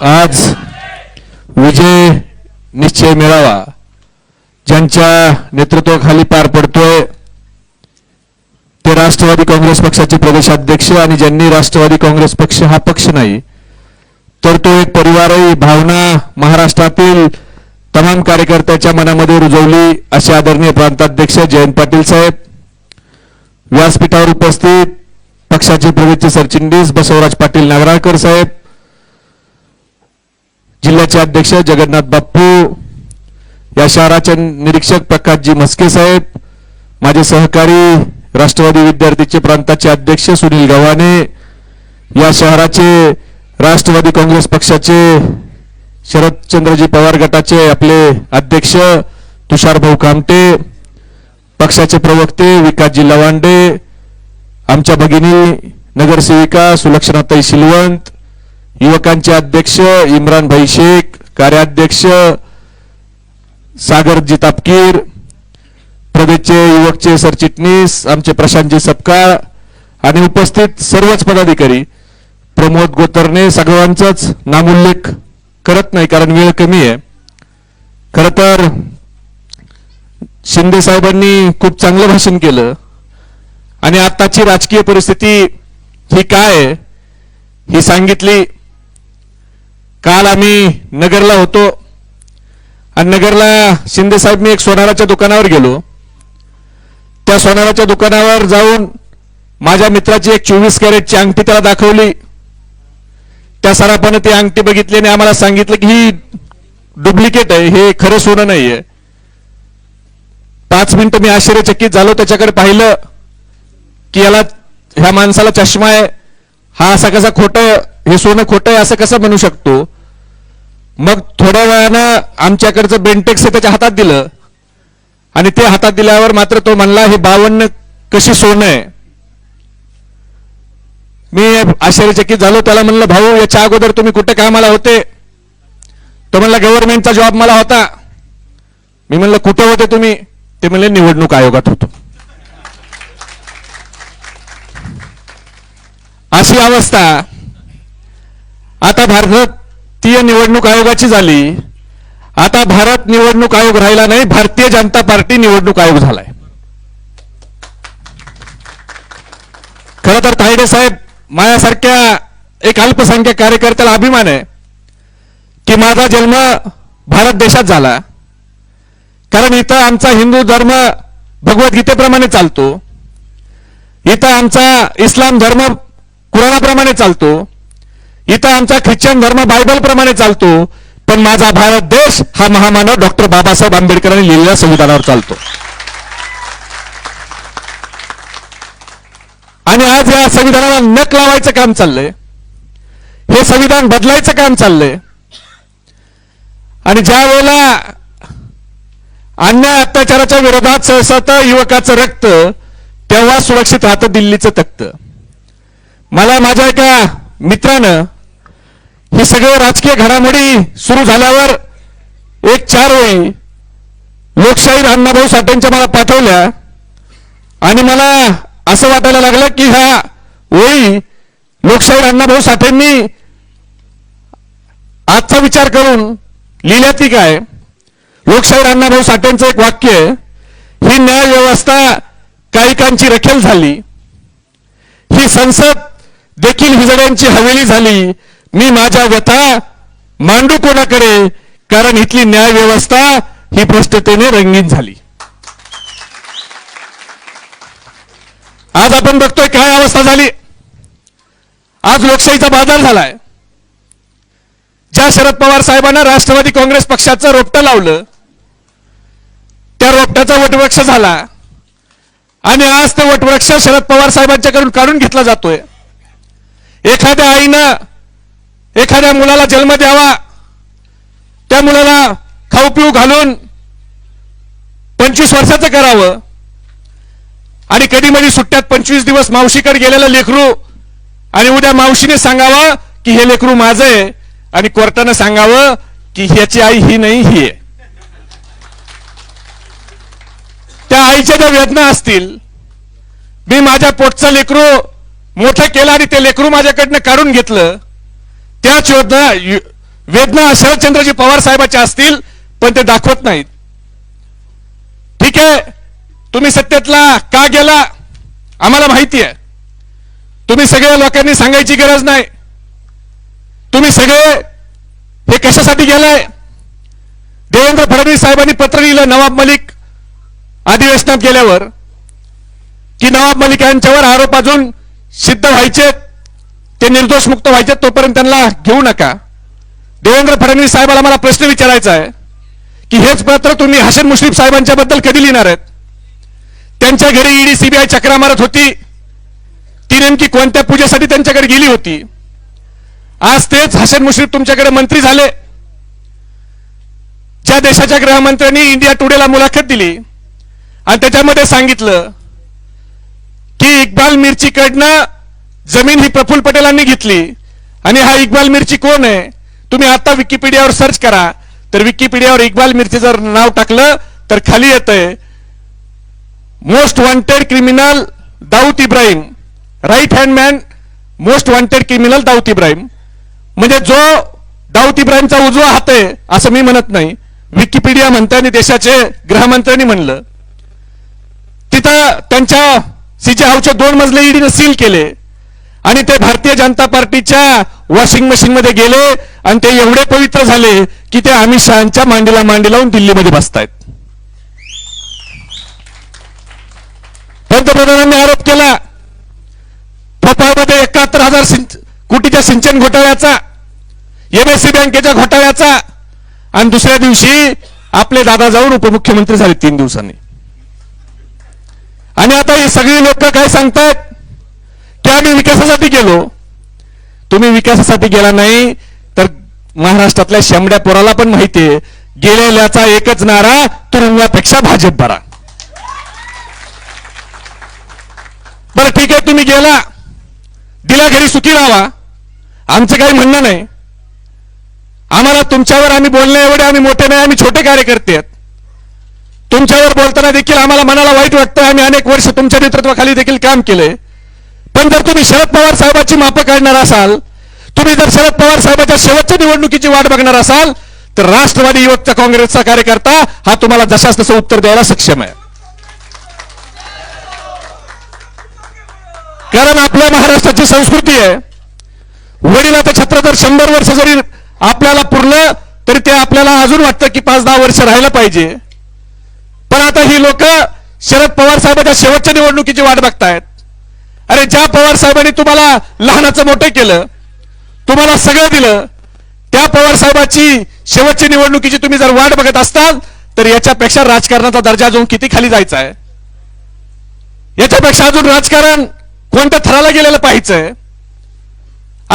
आज विजय निश्चय मिळावा. ज्यांच्या नेतृत्वाखाली पार पडतोय ते राष्ट्रवादी काँग्रेस पक्षाचे प्रदेशाध्यक्ष आणि ज्यांनी राष्ट्रवादी काँग्रेस पक्ष हा पक्ष नाही तर तो एक परिवारही भावना महाराष्ट्रातील तमाम कार्यकर्त्याच्या मनामध्ये रुजवली असे आदरणीय प्रांताध्यक्ष जयंत पाटील साहेब. व्यासपीठावर उपस्थित पक्षाचे प्रवेशचे सरचिटणीस बसवराज पाटील नागराळकर साहेब. जिल्ह्याचे अध्यक्ष जगन्नाथ बाप्पू या शहराचे निरीक्षक प्रकाशजी म्हस्के साहेब माझे सहकारी राष्ट्रवादी विद्यार्थीचे प्रांताचे अध्यक्ष सुनील गव्हाणे या शहराचे राष्ट्रवादी काँग्रेस पक्षाचे शरदचंद्रजी पवार गटाचे आपले अध्यक्ष तुषार भाऊ कामटे पक्षाचे प्रवक्ते विकासजी लवांडे आमच्या भगिनी नगरसेविका सुलक्षणाताई शिलवंत युवकांचे अध्यक्ष इम्रान भाई शेख कार्याध्यक्ष सागरजी तापकीर प्रदेशचे युवकचे सरचिटणीस आमचे प्रशांतजी सपकाळ आणि उपस्थित सर्वच पदाधिकारी प्रमोद गोतरने सगळ्यांचाच नामोल्लेख करत नाही कारण वेळ कमी आहे. खर तर शिंदे साहेबांनी खूप चांगलं भाषण केलं आणि आताची राजकीय परिस्थिती ही काय आहे ही सांगितली काल आम्ही नगरला होतो. आणि नगरला शिंदे साहेब मी एक सोनाराच्या दुकानावर गेलो. त्या सोनाराच्या दुकानावर जाऊन माझ्या मित्राची एक चोवीस कॅरेटची अंगठी त्याला दाखवली. त्या सरापानं ती अंगठी बघितली आणि आम्हाला सांगितलं की ही डुप्लिकेट आहे हे खरं सोनं नाहीये. पाच मिनिटं मी आश्चर्यचकित झालो त्याच्याकडे पाहिलं की याला ह्या माणसाला चष्मा आहे. हा असा कसा खोटं हे सोनं खोटं आहे असं कसं म्हणू शकतो? मग थोड्या वेळानं आमच्याकडचं बेंटेक्स हे त्याच्या हातात दिलं. आणि ते हातात दिल्यावर मात्र तो म्हणला हे बावन्न कशी सोनं आहे? मी आश्चर्यचकित झालो. त्याला म्हणलं भाऊ याच्या अगोदर तुम्ही कुठे कामाला होते? तो म्हणला गव्हर्नमेंटचा जॉब मला होता. मी म्हणलं कुठे होते तुम्ही? ते म्हणले निवडणूक आयोगात होतो. अशी अवस्था. आता भारतीय निवडणूक आयोगाची झाली. आता भारत निवडणूक आयोग राहिला नाही भारतीय जनता पार्टी निवडणूक आयोग झालाय. खर तर तायडे साहेब माझ्यासारख्या एक अल्पसंख्याक कार्यकर्त्याला अभिमान आहे की माझा जन्म भारत देशात झाला. कारण इथं आमचा हिंदू धर्म भगवद्गीतेप्रमाणे चालतो. इथं आमचा इस्लाम धर्म कुराणाप्रमाणे चालतो. इथं आमचा ख्रिश्चन धर्म बायबल प्रमाणे चालतो पण माझा भारत देश हा महामानव डॉक्टर बाबासाहेब आंबेडकरांनी लिहिलेल्या संविधानावर चालतो. आणि आज या संविधानाला नक लावायचं काम चाललंय. हे संविधान बदलायचं काम चाललंय. आणि ज्या वेळेला अन्याय अत्याचाराच्या विरोधात सहसत युवकाचं रक्त तेव्हा सुरक्षित राहतं दिल्लीचं तक्त मला माझ्या एका मित्रानं हे सगळे राजकीय घडामोडी सुरू झाल्यावर एक चार वेळी लोकशाहीर अण्णाभाऊ साठेंच्या मला पाठवल्या. आणि मला असं वाटायला लागलं की ह्या वेळी लोकशाहीर अण्णाभाऊ साठेंनी आजचा विचार करून लिहिल्या ती काय? लोकशाहीर अण्णाभाऊ साठेंचं एक वाक्य ही न्याय व्यवस्था कायिकांची रखेल झाली. ही संसद देखील हिजड्यांची हवेली झाली. मी माझ्या व्यथा मांडू कोणाकडे? कारण इथली न्याय व्यवस्था ही भ्रष्टतेने रंगीन झाली. आज आपण बघतोय काय अवस्था झाली. आज लोकशाहीचा बाजार झालाय. ज्या शरद पवार साहेबांना राष्ट्रवादी काँग्रेस पक्षाचं रोपटं लावलं त्या रोपट्याचा वटवृक्ष झाला. आणि आज ते वटवृक्ष शरद पवार साहेबांच्याकडून काढून घेतला जातोय. एखाद्या आईनं एखाद्या मुलाला जन्म द्यावा त्या मुलाला खाऊ पिऊ घालून पंचवीस वर्षाचं करावं. आणि कधी मधी सुट्ट्यात पंचवीस दिवस मावशीकडे गेलेलं लेकरू आणि उद्या मावशीने सांगावं की हे लेकरू माझं आहे आणि कोर्टानं सांगावं की ह्याची आई ही नाही ही आहे. त्या आईच्या ज्या वेदना असतील मी माझ्या पोटचं लेकरू मोठं केलं आणि ते लेकरू माझ्याकडनं काढून घेतलं त्याच योजना वेदना शरदचंद्रजी पवार साहेबाच्या असतील पण ते दाखवत नाहीत. ठीक आहे? तुम्ही सत्तेतला का गेला? आम्हाला माहिती आहे तुम्ही सगळ्या लोकांनी सांगायची गरज नाही. तुम्ही सगळे हे कशासाठी गेलाय? देवेंद्र फडणवीस साहेबांनी पत्र लिहिलं नवाब मलिक अधिवेशनात गेल्यावर की नवाब मलिक यांच्यावर आरोप अजून सिद्ध व्हायचे ते निर्दोष मुक्त व्हायचे तोपर्यंत त्यांना घेऊ नका. देवेंद्र फडणवीस साहेबाला मला प्रश्न विचारायचा आहे की हेच पत्र तुम्ही हसन मुश्रीफ साहेबांच्या बद्दल कधी लिहिणार आहेत? त्यांच्या घरी ईडी सीबीआय चक्रा मारत होती. ती नेमकी कोणत्या पूजेसाठी त्यांच्याकडे गेली होती? आज तेच हसन मुश्रीफ तुमच्याकडे मंत्री झाले. ज्या देशाच्या गृहमंत्र्यांनी इंडिया टुडेला मुलाखत दिली आणि त्याच्यामध्ये सांगितलं की इक्बाल मिरचीकडनं जमीन ही प्रफुल्ल पटेलांनी घेतली आणि हा इक्बाल मिरची कोण आहे? तुम्ही आता विकिपीडियावर सर्च करा. तर विकिपीडियावर इक्बाल मिरची जर नाव टाकलं तर खाली येतंय most wanted criminal Dawood Ibrahim. Right hand man most wanted criminal Dawood Ibrahim. म्हणजे जो दाऊद इब्राहिमचा उजवा हात आहे असं मी म्हणत नाही. विकिपीडिया म्हणते आणि देशाचे गृहमंत्र्यांनी म्हणलं. तिथं त्यांच्या सीजे हाऊसचे दोन मजले ईडीनं सील केले. आणि ते भारतीय जनता पार्टीच्या वॉशिंग मशीन मध्ये गेले आणि ते एवढे पवित्र झाले की ते अमित शहाच्या मांडीला मांडी लावून दिल्लीमध्ये बसतायत. पंतप्रधानांनी आरोप केला भोपाळमध्ये एकाहत्तर हजार कोटीच्या सिंचन घोटाळ्याचा एमएससी बँकेच्या घोटाळ्याचा आणि दुसऱ्या दिवशी आपले दादा जाऊन उपमुख्यमंत्री झाले तीन दिवसांनी. आणि आता हे सगळी लोक काय सांगतायत? की आम्ही विकासासाठी गेलो. तुम्ही विकासासाठी गेला नाही तर महाराष्ट्रातल्या शेंबड्या पोराला पण माहितीये गेलेल्याचा एकच नारा तुरुंगापेक्षा भाजप बरा बरं ठीक आहे तुम्ही गेला. दिला घरी सुखी राहा आमचं काही म्हणणं नाही. आम्हाला तुमच्यावर आम्ही बोलण्या एवढे आम्ही मोठे नाही आम्ही छोटे कार्यकर्ते आहेत. तुमच्यावर बोलताना देखील आम्हाला मनाला वाईट वाटतं आम्ही अनेक वर्ष तुमच्या नेतृत्वाखाली देखील काम केलंय. पण जर तुम्ही शरद पवार साहेबांची मापं काढणार असाल तुम्ही जर शरद पवार साहेबांच्या शेवटच्या निवडणुकीची वाट बघणार असाल तर राष्ट्रवादी युवक काँग्रेसचा कार्यकर्ता हा तुम्हाला जशास तसं उत्तर द्यायला सक्षम आहे. कारण आपल्या महाराष्ट्राची संस्कृती आहे. वडिलाचं छत्र जर शंभर वर्ष जरी आपल्याला पुरलं तरी ते आपल्याला अजून वाटतं की पाच दहा वर्ष राहायला पाहिजे. पण आता ही लोक शरद पवार साहेबांच्या शेवटच्या निवडणुकीची वाट बघतायत. अरे ज्या पवार साहेबांनी तुम्हाला लहानाचं मोठं केलं तुम्हाला सगळं दिलं त्या पवार साहेबाची शेवटची निवडणुकीची तुम्ही जर वाट बघत असताल तर याच्यापेक्षा राजकारणाचा दर्जा अजून किती खाली जायचा आहे? याच्यापेक्षा अजून राजकारण कोणत्या थराला गेलेलं पाहिजे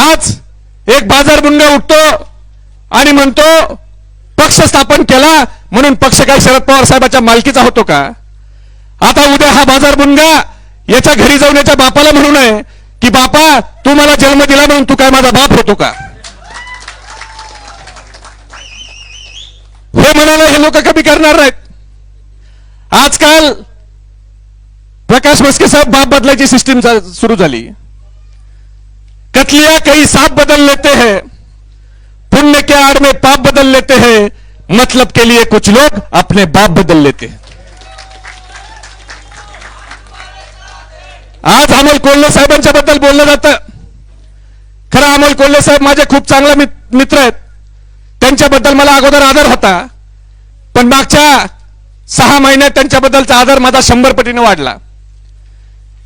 आज एक बाजार बुंगा उठतो आणि म्हणतो पक्ष स्थापन केला म्हणून पक्ष काय शरद पवार साहेबाच्या मालकीचा होतो का? आता उद्या हा बाजार बुंगा याच्या घरी जाऊन याच्या बापाला म्हणू नये की बापा तू मला जन्म दिला म्हणून तू काय माझा बाप होतो का? हे म्हणाला हे लोक कमी करणार नाहीत. आजकाल प्रकाश मस्के साहेब बाप बदलायची सिस्टीम सुरू झाली. कतलिया कई साप बदल लेते हैं पुण्य के आड़ में पाप बदल लेते हैं मतलब के लिए कुछ लोग अपने बाप बदल लेते हैं। आज अमोल कोल्हे साहेबांच्या बद्दल बोललं जातं. खरं अमोल कोल्हे साहेब माझे खूप चांगले मित्र आहेत. त्यांच्याबद्दल मला अगोदर आदर होता. पण मागच्या सहा महिन्यात त्यांच्याबद्दलचा आदर माझा शंभर पटीने वाढला.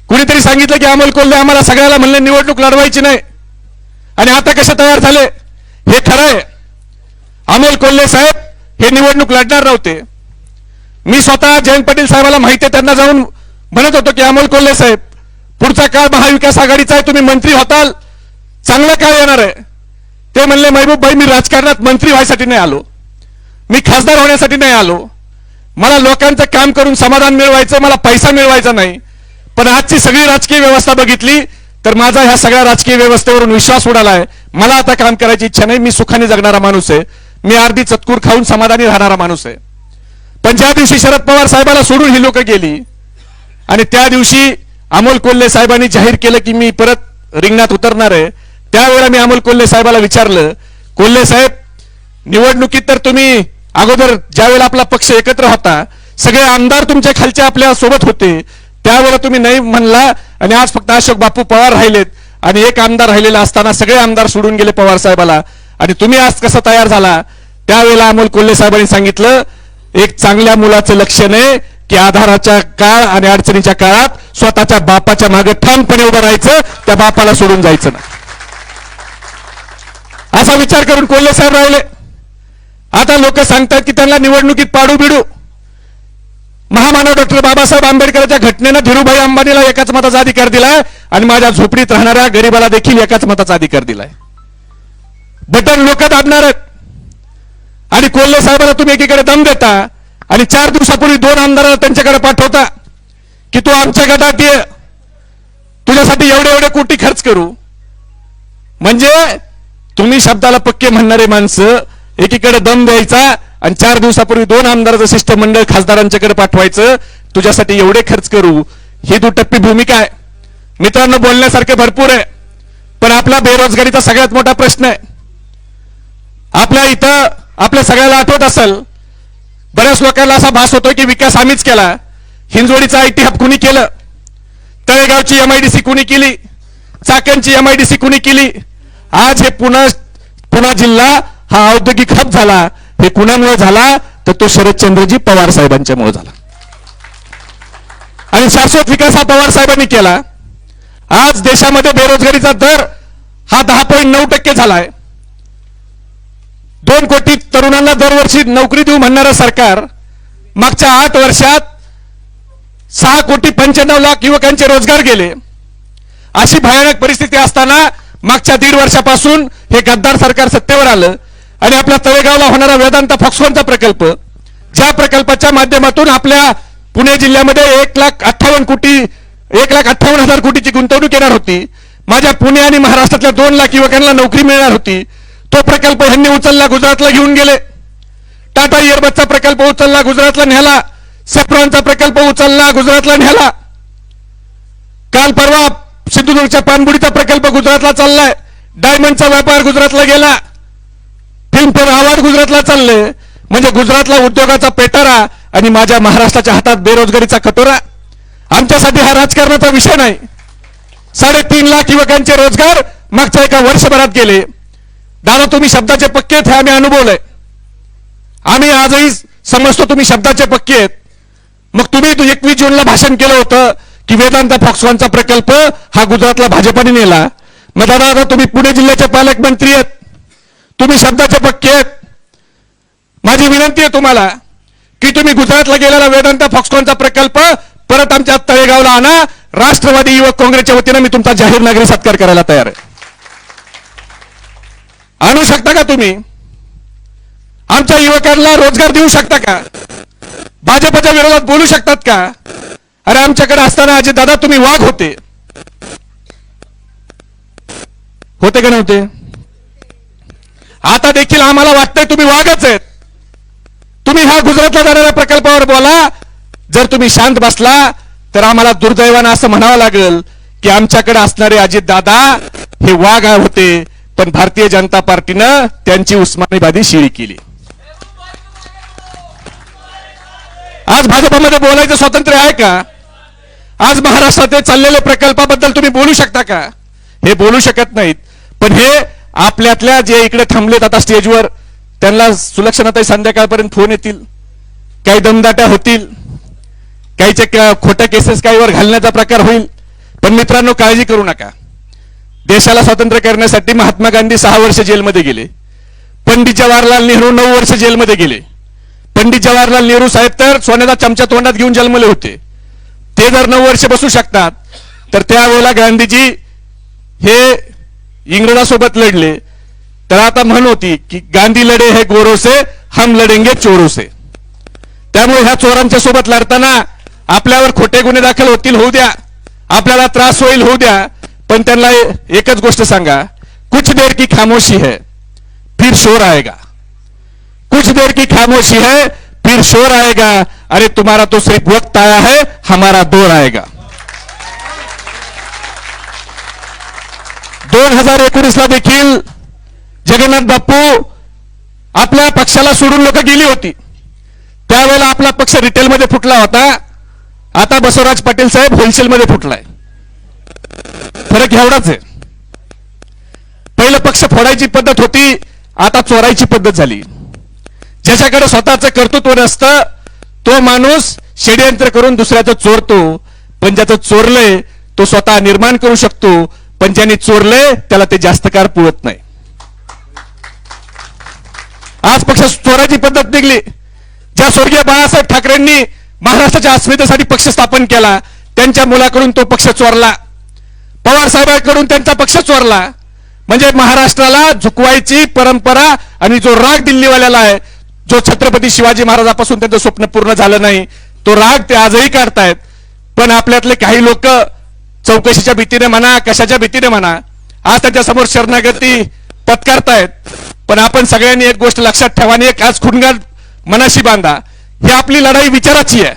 कुणीतरी सांगितलं की अमोल कोल्हे आम्हाला सगळ्याला म्हणले निवडणूक लढवायची नाही. आणि आता कसे तयार झाले? हे खरं आहे. अमोल कोल्हे साहेब हे निवडणूक लढणार नव्हते. मी स्वतः जयंत पाटील साहेबाला माहिती आहे त्यांना जाऊन म्हणत होतो की अमोल कोल्हे साहेब पुढचा काळ महाविकास आघाडीचा आहे तुम्ही मंत्री होताल. चांगलं काळ येणार आहे? ते म्हणले महबूब भाई मी राजकारणात मंत्री व्हायसाठी नाही आलो. मी खासदार होण्यासाठी नाही आलो. मला लोकांचं काम करून समाधान मिळवायचं मला पैसा मिळवायचा नाही. पण आजची सगळी राजकीय व्यवस्था बघितली तर माझा ह्या सगळ्या राजकीय व्यवस्थेवरून विश्वास उडाला आहे. मला आता काम करायची इच्छा नाही मी सुखाने जगणारा माणूस आहे. मी अर्धी चतकूर खाऊन समाधानी राहणारा माणूस आहे. पण ज्या दिवशी शरद पवार साहेबाला सोडून ही लोक गेली आणि त्या दिवशी अमोल कोल्हे साहेबांनी जाहीर केलं की मी परत रिंगणात उतरणार आहे. त्यावेळेला मी अमोल कोल्हे साहेबाला विचारलं कोल्हे साहेब निवडणुकीत तर तुम्ही अगोदर ज्यावेळेला आपला पक्ष एकत्र होता सगळे आमदार तुमच्या खालच्या आपल्यासोबत होते. त्यावेळेला तुम्ही नाही म्हणला आणि आज फक्त अशोक बापू पवार राहिलेत आणि एक आमदार राहिलेला असताना सगळे आमदार सोडून गेले पवार साहेबाला. आणि तुम्ही आज कसा तयार झाला? त्यावेळेला अमोल कोल्हे साहेबांनी सांगितलं एक चांगल्या मुलाचं लक्षण आहे की आधाराच्या काळ आणि अडचणीच्या काळात स्वतःच्या बापाच्या मागे ठामपणे उभं राहायचं त्या बापाला सोडून जायचं ना असा विचार करून कोल्हे साहेब राहिले. आता लोक सांगतात की त्यांना निवडणुकीत पाडू बिडू महामानव डॉक्टर बाबासाहेब आंबेडकरच्या घटनेनं धीरूभाई अंबानीला एकाच मताचा अधिकार दिलाय आणि माझ्या झोपडीत राहणाऱ्या गरीबाला देखील एकाच मताचा अधिकार दिलाय. बटन लोक दाबणार आहेत. आणि कोल्हे साहेबांना तुम्ही एकीकडे दम देता आणि चार दिवसापूर्वी दोन आमदारांना त्यांच्याकडे पाठवता. की तू आमच्या गटात ये. तुझ्यासाठी एवढे एवढे कोटी खर्च करू. म्हणजे तुम्ही शब्दाला पक्के म्हणणारे माणसं एकीकडे दम द्यायचा आणि चार दिवसापूर्वी दोन आमदाराचं शिष्टमंडळ खासदारांच्याकडे पाठवायचं तुझ्यासाठी एवढे खर्च करू. ही दुटप्पी भूमिका आहे. मित्रांनो बोलण्यासारखे भरपूर आहे. पण आपला बेरोजगारीचा सगळ्यात मोठा प्रश्न आहे. आपल्या इथं आपल्या सगळ्याला आठवत असेल बऱ्याच लोकांना असा भास होतो की विकास आम्हीच केला. हिंजवडीचा आयटी हब कुणी केलं? तळेगावची एमआयडीसी कुणी केली? चाकणची एमआयडीसी कुणी केली? आज हे पुन्हा पुणे जिल्हा हा औद्योगिक हब झाला. हे कुणामुळे झाला तर तो शरदचंद्रजी पवार साहेबांच्यामुळे झाला. आणि शाश्वत विकास हा पवार साहेबांनी केला. आज देशामध्ये बेरोजगारीचा दर हा दहा पॉईंट नऊ टक्के झालाय. दोन कोटी तरुणांना दरवर्षी नोकरी देऊ म्हणणारं सरकार मागच्या आठ वर्षात सहा कोटी पंच्याण्णव लाख युवकांचे रोजगार गेले. अशी भयानक परिस्थिती असताना मागच्या दीड वर्षापासून हे गद्दार सरकार सत्तेवर आलं आणि आपल्या तळेगावला होणारा वेदांत फॉक्सकॉनचा प्रकल्प ज्या प्रकल्पाच्या माध्यमातून आपल्या पुणे जिल्ह्यामध्ये एक लाख अठ्ठावन्न कोटी एक लाख अठ्ठावन्न हजार कोटीची गुंतवणूक येणार होती. माझ्या पुणे आणि महाराष्ट्रातल्या दोन लाख युवकांना नोकरी मिळणार होती. तो प्रकल्प ह्यांनी उचलला गुजरातला घेऊन गेले. टाटा इयरबसचा प्रकल्प उचलला गुजरातला न्याला सप्रांचा प्रकल्प उचलला गुजरातला न्याला काल परवा सिंधुदुर्गच्या पाणबुडीचा प्रकल्प गुजरातला चाललाय. डायमंडचा व्यापार गुजरातला गेला. फिल्मफेअर अवॉर्ड गुजरातला चालले. म्हणजे गुजरातला उद्योगाचा पेटारा आणि माझ्या महाराष्ट्राच्या हातात बेरोजगारीचा कटोरा. आमच्यासाठी हा राजकारणाचा विषय नाही. साडेतीन लाख युवकांचे रोजगार मागच्या एका वर्षभरात गेले. दादा तुम्ही शब्दाचे पक्के आहेत हे आम्ही अनुभवलंय. आम्ही आजही समजतो तुम्ही शब्दाचे पक्के आहेत. मग तुम्ही एकवीस जूनला भाषण केलं होतं की वेदांत फॉक्सकॉनचा प्रकल्प हा गुजरातला भाजपाने नेला. मग दादा आता तुम्ही पुणे जिल्ह्याचे पालकमंत्री आहेत. तुम्ही शब्दाचे पक्के आहेत. माझी विनंती आहे तुम्हाला की तुम्ही गुजरातला गेलेला वेदांत फॉक्सकॉनचा प्रकल्प परत आमच्या तळेगावला आणा. राष्ट्रवादी युवक काँग्रेसच्या वतीनं मी तुमचा जाहीर नागरी सत्कार करायला तयार आहे. आणू शकता का तुम्ही? आमच्या युवकांना रोजगार देऊ शकता का? भाजपच्या विरोधात बोलू शकतात का? अरे आमच्याकडे असताना अजित दादा तुम्ही वाघ होते. होते का नव्हते? आता देखील आम्हाला वाटतंय तुम्ही वाघच आहेत. तुम्ही ह्या गुजरातला जाणाऱ्या प्रकल्पावर बोला. जर तुम्ही शांत बसला तर आम्हाला दुर्दैवानं असं म्हणावं लागेल की आमच्याकडे असणारे अजित दादा हे वाघ होते पण भारतीय जनता पार्टीनं त्यांची उस्मानाबादी शिळी केली. आज भाजपामध्ये बोलायचं स्वातंत्र्य आहे का? आज महाराष्ट्रात चाललेल्या प्रकल्पाबद्दल तुम्ही बोलू शकता का? हे बोलू शकत नाहीत. पण हे आपल्यातल्या जे इकडे थांबलेत आता स्टेजवर त्यांना सुलक्षणाताई संध्याकाळपर्यंत फोन येतील काही दमदाट्या होतील काहीचे खोट्या केसेस काहीवर घालण्याचा प्रकार होईल. पण मित्रांनो काळजी करू नका. देशाला स्वातंत्र्य करण्यासाठी महात्मा गांधी सहा वर्ष जेलमध्ये गेले. पंडित जवाहरलाल नेहरू नऊ वर्ष जेलमध्ये गेले. पंडित जवाहरलाल नेहरू साहेब तर सोन्याचा चमचा तोंडात घेऊन जन्मले होते. ते जर नऊ वर्ष बसू शकतात तर त्यावेळेला गांधीजी हे इंग्रजासोबत लढले. तर आता म्हण होती की गांधी लढे हे गोरो से हम लढेंगे चोरो से त्यामुळे ह्या चोरांच्या सोबत लढताना आपल्यावर खोटे गुन्हे दाखल होतील होऊ द्या. आपल्याला त्रास होईल होऊ द्या. पण त्यांना एकच गोष्ट सांगा कुछ देर की खामोशी है फिर शोर आएगा. कुछ देर की खामोशी है फिर शोर आएगा। अरे तुम्हारा तो सिर्फ वक्त आया है हमारा दौर आएगा। दोन हजार एकोणीसला देखील जगन्नाथ बाप्पू आपल्या पक्षाला सोडून लोक गेली होती. त्यावेळेला आपला पक्ष रिटेलमध्ये फुटला होता. आता बसवराज पाटील साहेब होलसेलमध्ये फुटलाय. फरक एवढाच आहे. पहिलं पक्ष फोडायची पद्धत होती आता चोरायची पद्धत झाली. ज्याच्याकडे स्वतःचं कर्तृत्व नसतं तो माणूस षडयंत्र करून दुसऱ्याचं चोरतो. पण ज्याचं चोरलंय तो स्वतः निर्माण करू शकतो. पण ज्याने चोरलंय त्याला ते जास्त काळ पुळत नाही. आज पक्ष चोराची पद्धत निघली. ज्या स्वर्गीय बाळासाहेब ठाकरेंनी महाराष्ट्राच्या अस्मितेसाठी पक्ष स्थापन केला त्यांच्या मुलाकडून तो पक्ष चोरला. पवार साहेबांकडून त्यांचा पक्ष चोरला. म्हणजे महाराष्ट्राला झुकवायची परंपरा आणि जो राग दिल्लीवाल्याला आहे जो छत्रपती शिवाजी महाराजापासून त्यांचं स्वप्न पूर्ण झालं नाही तो राग ते आजही काढतायत. पण आपल्यातले काही लोक चौकशीच्या भीतीने म्हणा कशाच्या भीतीने म्हणा आज त्यांच्यासमोर शरणागती पत्कारतायत. पण आपण सगळ्यांनी एक गोष्ट लक्षात ठेवा आणि एक आज खुणगार मनाशी बांधा. ही आपली लढाई विचाराची आहे.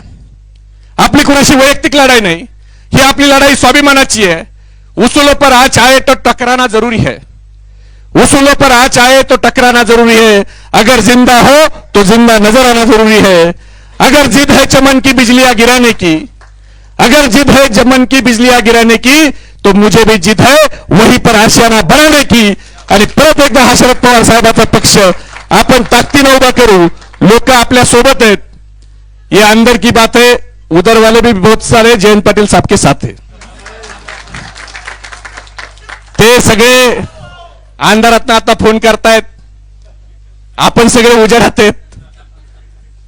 आपली कुणाशी वैयक्तिक लढाई नाही. ही आपली लढाई स्वाभिमानाची आहे. उसूलों पर आ चाहे तो टकराना जरूरी है उसूलों पर आ चाहे तो टकराना जरूरी है। अगर जिंदा हो तो जिंदा नजर आना जरूरी है। अगर जिद है चमन की बिजलियां गिराने की अगर जिद है चमन की बिजलियां गिराने की तो मुझे भी जिद है वहीं पर आशियाना बनाने की। आणि परत एकदा हा शरद पवार साहेबाचा पक्ष आपण ताकदीनं उभा करू। लोक आपल्यासोबत आहेत। ये अंदर की बात है उधर वाले भी बहुत सारे जयंत पाटील साहेब के साथ है। ते सगळे अंधारात आता फोन करतायत. आपण सगळे उजाडात आहेत.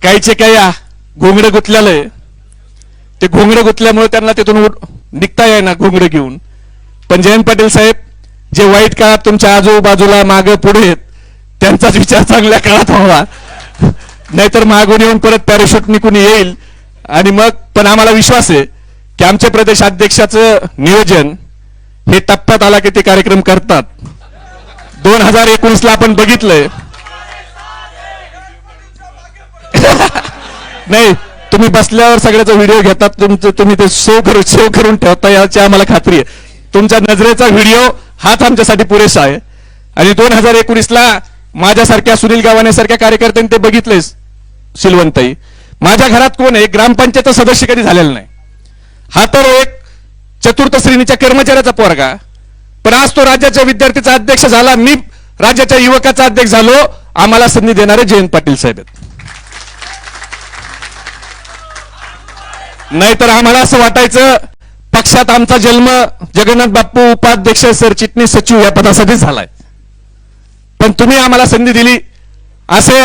काहीचे काही घोंगडं गुतल्यालंय ते घोंगडं गुतल्यामुळे त्यांना तिथून उठ- निघता येईना घोंगडं घेऊन. पण जयंत पाटील साहेब जे वाईट काळात तुमच्या आजूबाजूला मागे पुढे आहेत त्यांचाच विचार चांगल्या काळात व्हावा. नाहीतर मागून येऊन परत पॅराशूट निघून येईल. आणि मग पण आम्हाला विश्वास आहे की आमच्या प्रदेशाध्यक्षाचं नियोजन हे टप्प्यात आला की ते कार्यक्रम करतात. दोन हजार एकोणीस ला आपण बघितलंय. नाही तुम्ही बसल्यावर सगळ्याचा व्हिडिओ घेतात तुमचं तुम्ही ते शो करून सेव्ह करून ठेवता याची आम्हाला खात्री आहे. तुमच्या नजरेचा व्हिडिओ हाच आमच्यासाठी पुरेसा आहे. आणि दोन हजार एकोणीसला माझ्यासारख्या सुनील गावाने सारख्या कार्यकर्त्यांनी ते बघितलेच सिलवंताई माझ्या घरात कोण आहे? ग्रामपंचायत सदस्य कधी झालेला नाही. हा तर एक चतुर्थ श्रेणीच्या कर्मचाऱ्याचा पोरगा. पण आज तो राज्याच्या विद्यार्थीचा अध्यक्ष झाला. मी राज्याच्या युवकाचा अध्यक्ष झालो. आम्हाला संधी देणारे जयंत पाटील साहेब आहेत. नाहीतर आम्हाला असं वाटायचं पक्षात आमचा जन्म जगन्नाथ बाप्पू उपाध्यक्ष सरचिटणीस सचिव या पदासाठी झालाय. पण तुम्ही आम्हाला संधी दिली. असे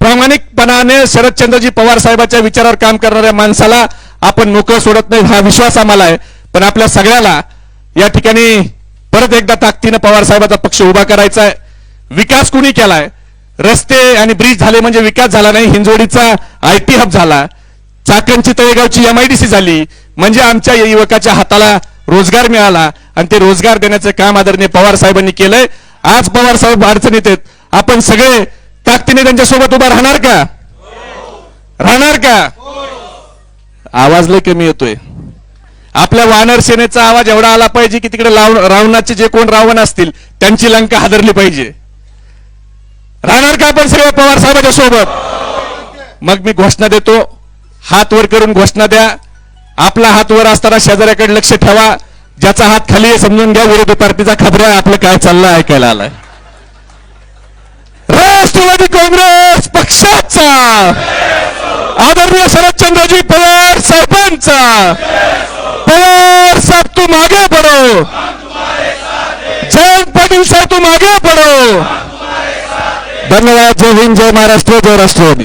प्रामाणिकपणाने शरदचंद्रजी पवार साहेबांच्या विचारावर काम करणाऱ्या माणसाला आपण मोकळं सोडत नाही हा विश्वास आम्हाला आहे. पण आपल्या सगळ्याला या ठिकाणी परत एकदा ताकदीनं पवार साहेबाचा पक्ष उभा करायचा आहे विकास कुणी केलाय? रस्ते आणि ब्रिज झाले म्हणजे विकास झाला नाही हिंजोडीचा आय टी हब झाला. चाकणची तळेगावची एमआयडीसी झाली म्हणजे आमच्या युवकाच्या हाताला रोजगार मिळाला आणि ते रोजगार देण्याचं काम आदरणीय पवार साहेबांनी केलंय. आज पवार साहेब अडचणीत आहेत. आपण सगळे ताकदीने त्यांच्यासोबत उभा राहणार का? राहणार का? आवाज लय कमी येतोय. आपल्या वानर सेनेचा आवाज एवढा आला पाहिजे की तिकडे रावणाचे जे कोण रावण असतील त्यांची लंका हादरली पाहिजे. राहणार का आपण सगळे पवार साहेबांच्या सोबत? मग मी घोषणा देतो. हात वर करून घोषणा द्या. आपला हात वर असताना शेजाऱ्याकडे लक्ष ठेवा. ज्याचा हात खाली समजून घ्या. विरोधी पार्टीचा खबऱ्या आपलं काय चाललं ऐकायला आलाय. राष्ट्रवादी काँग्रेस पक्षाचा. आदरणीय शरदचंद्रजी पवार साहेबांचा. पवार साहेब तू मागे पडो. जयंत पाटील साहेब तू मागे पडो. धन्यवाद. जय हिंद जय महाराष्ट्र जय राष्ट्रवादी.